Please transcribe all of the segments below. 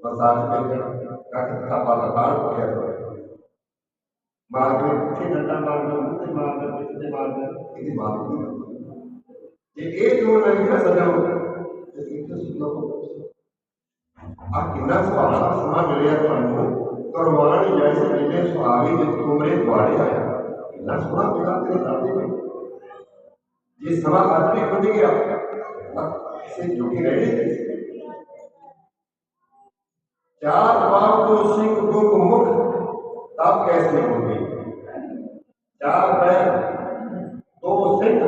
جی، برسات کے اندر کٹ تھا بالا کار ہو گیا تھا مار کر کتنے جاتا مار کر کتنے مار کر کتنے مار کر کتنے مار کر یہ ایک جو نہیں ہے سجا ہو گیا یہ کتنے سننا ہو آپ کتنا سوالا سنا ملیا تھا انہوں کروانی جیسے ملے سوالی جب کمرے دوارے آیا کتنا سنا ملا تیرے دادے میں یہ سوا آدمی کھنے گیا سے جھوکی رہے۔ تھے چار بار تو سکھ دکھ مکھ تب کیسے ہو گئی چار بین دو سکھ،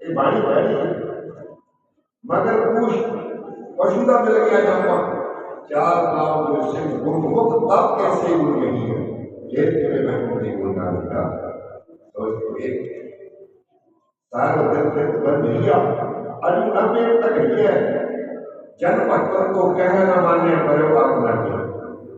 یہ بڑی بہنی مگر پوش پشودہ مل گیا جانا چار بار تو سکھ دکھ مکھ تب کیسے ہو گئی ہے جیت کے میں مجھے گنگا لگا تو اس کو ایک سارا دن تک بند نہیں ابھی نہ تک ہی ہے۔ جنم پتھر کو کہنا نہ مانے بڑے باپ